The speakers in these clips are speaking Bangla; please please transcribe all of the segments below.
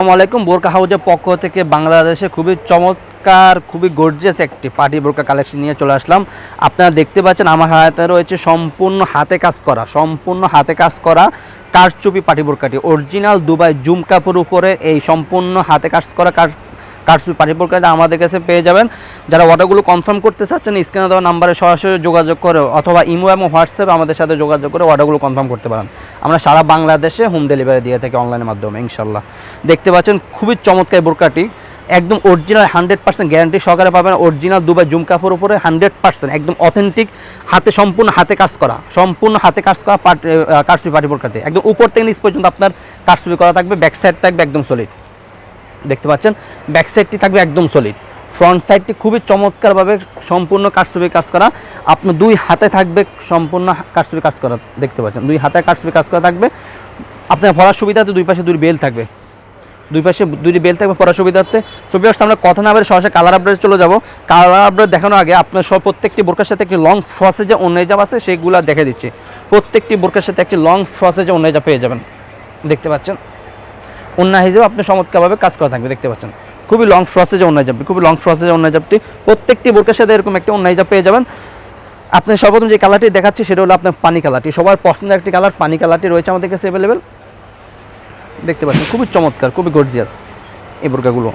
আসসালামু আলাইকুম। বোরকা হাউজের পক্ষ থেকে বাংলাদেশে খুবই চমৎকার, খুবই গর্জিয়াস একটি পার্টি বোরকা কালেকশন নিয়ে চলে আসলাম। আপনারা দেখতে পাচ্ছেন, আমার হাতে রয়েছে সম্পূর্ণ হাতে কাজ করা, সম্পূর্ণ হাতে কাজ করা কারচুপি পার্টি বোরকাটি। অরিজিনাল দুবাই জুম কাপড় উপরে এই সম্পূর্ণ হাতে কাজ করা কার পার্টি বোরকাটা আমাদের কাছে পেয়ে যাবেন। যারা অর্ডারগুলো কনফার্ম করতে চাচ্ছেন স্ক্রিনে দেওয়া নাম্বারে সরাসরি যোগাযোগ করে অথবা ইমো এবং হোয়াটসঅ্যাপ আমাদের সাথে যোগাযোগ করে অর্ডারগুলো কনফার্ম করতে পারেন। আমরা সারা বাংলাদেশে হোম ডেলিভারি দিয়ে থাকি অনলাইনের মাধ্যমে ইনশাল্লাহ দেখতে পাচ্ছেন খুবই চমৎকার বোরকাটি। একদম অরিজিনাল হান্ড্রেড পার্সেন্ট গ্যারান্টি সহকারে পাবেন। অরিজিনাল দুবাই জুম কাপড় উপরে হান্ড্রেড পার্সেন্ট একদম অথেন্টিক হাতে সম্পূর্ণ হাতে কাজ করা, সম্পূর্ণ হাতে কাজ করা পাট কারচুপি পাটি বোরকাতে একদম উপর থেকে নিচ পর্যন্ত আপনার কারচুপি করা থাকবে ব্যাক সাইড থাকবে, একদম সলিড দেখতে পাচ্ছেন। ব্যাক সাইডটি থাকবে একদম সলিড ফ্রন্ট সাইডটি খুবই চমৎকারভাবে সম্পূর্ণ কারচুপি কাজ করা। আপনার দুই হাতে থাকবে সম্পূর্ণ কারচুপি কাজ করা, দেখতে পাচ্ছেন। দুই হাতে কারচুপি কাজ করা থাকবে। আপনার ভরার সুবিধাতে দুই পাশে দুই বেল থাকবে। দুই পাশে দুইটি বেল থাকবে পড়ার সুবিধার্থে। ছবি আসছে আমরা কথা না বলে সরাসরি কালার আপডেট চলে যাব। কালার আপডেট দেখানোর আগে আপনার সব প্রত্যেকটি বোরকার সাথে একটি লং ফ্রসে যে অন্য অন্যায়জাব আছে, সেগুলো দেখে দিচ্ছি। প্রত্যেকটি বোরকার সাথে একটি লং ফ্রসে যে অন্য অন্যায়জাব পেয়ে যাবেন। দেখতে পাচ্ছেন? অন্য হিসেবে আপনি চমৎকারভাবে কাজ করা থাকবে, দেখতে পাচ্ছেন। খুবই লং ফ্রসেজে অন্য জাপটি খুবই লং ফ্রসেজে অন্য জাপটি প্রত্যেকটি বোরকের সাথে এরকম একটি অন্য জাপ পেয়ে যাবেন। আপনি সর্বপ্রথম যে কালারটি দেখাচ্ছি, সেটা হলো আপনার পানি কালারটি সবার পছন্দের একটি কালার পানি কালারটি রয়েছে আমাদের কাছে অ্যাভেলেবেল দেখতে পাচ্ছেন, খুবই চমৎকার, খুবই গর্জিয়াস এই বোরকাগুলো।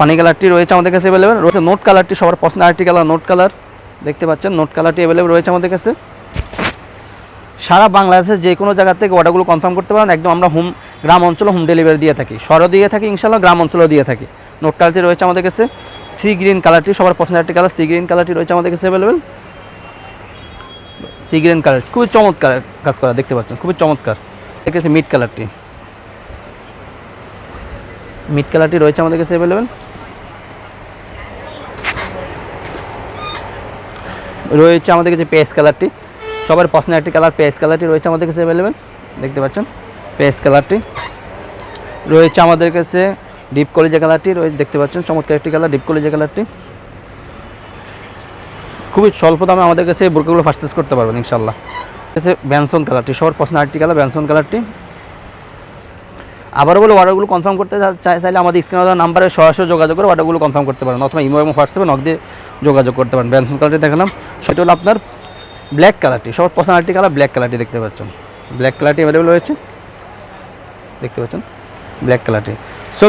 পানি কালারটি রয়েছে আমাদের কাছে অ্যাভেলেবেল রয়েছে নোট কালারটি সবার পছন্দের আরেকটি কালার নোট কালার দেখতে পাচ্ছেন নোট কালারটি অ্যাভেলেবেল রয়েছে আমাদের কাছে। সারা বাংলাদেশের যে কোনো জায়গা থেকে অর্ডারগুলো কনফার্ম করতে পারেন। একদম আমরা হোম গ্রাম অঞ্চলে হোম ডেলিভারি দিয়ে থাকি। শহরও দিয়ে থাকি ইনশাল্লাহ গ্রাম অঞ্চলেও দিয়ে থাকি। নোট কালারটি রয়েছে আমাদের কাছে। সি গ্রিন কালারটি সবার পছন্দের একটি কালার সি গ্রিন কালারটি রয়েছে আমাদের কাছে অ্যাভেলেবেল সি গ্রিন কালার খুবই চমৎকার কাজ করা, দেখতে পাচ্ছেন, খুবই চমৎকার। দেখেছি মিড কালারটি মিড কালারটি রয়েছে আমাদের কাছে অ্যাভেলেবেল রয়েছে আমাদের কাছে পেস কালারটি সবার পছন্দের একটি কালার পেস কালারটি রয়েছে আমাদের কাছে অ্যাভেলেবেল দেখতে পাচ্ছেন? পেস কালারটি রয়েছে আমাদের কাছে ডিপ কলিজা কালারটি রয়েছে দেখতে পাচ্ছেন? চমৎকার একটি কালার, ডিপ কলিজা কালারটি। খুবই স্বল্প দামে আমাদের কাছে এই বোরকাগুলো পারচেস করতে পারবেন ইনশাল্লাহ কাছে ব্যানসন কালারটি, সবার পছন্দের আরেকটি কালার ব্যানসন কালারটি। আবারও বলে অর্ডারগুলো কনফার্ম করতে চাই- চাইলে আমাদের স্ক্রিনে নাম্বারে সরাসরি যোগাযোগ করে অর্ডারগুলো কনফার্ম করতে পারেন। অথবা ইমো এবং হোয়াটসঅ্যাপে নক দিয়ে যোগাযোগ করতে পারেন। ব্যানসন কালারটি দেখালাম। সেটা হলো আপনার ব্ল্যাক কালারটি সবার পছন্দ আরেকটি কালার ব্ল্যাক কালারটি দেখতে পাচ্ছেন। ব্ল্যাক কালারটি অ্যাভেলেবেল রয়েছে। দেখতে পাচ্ছেন? ব্ল্যাক কালারটি সো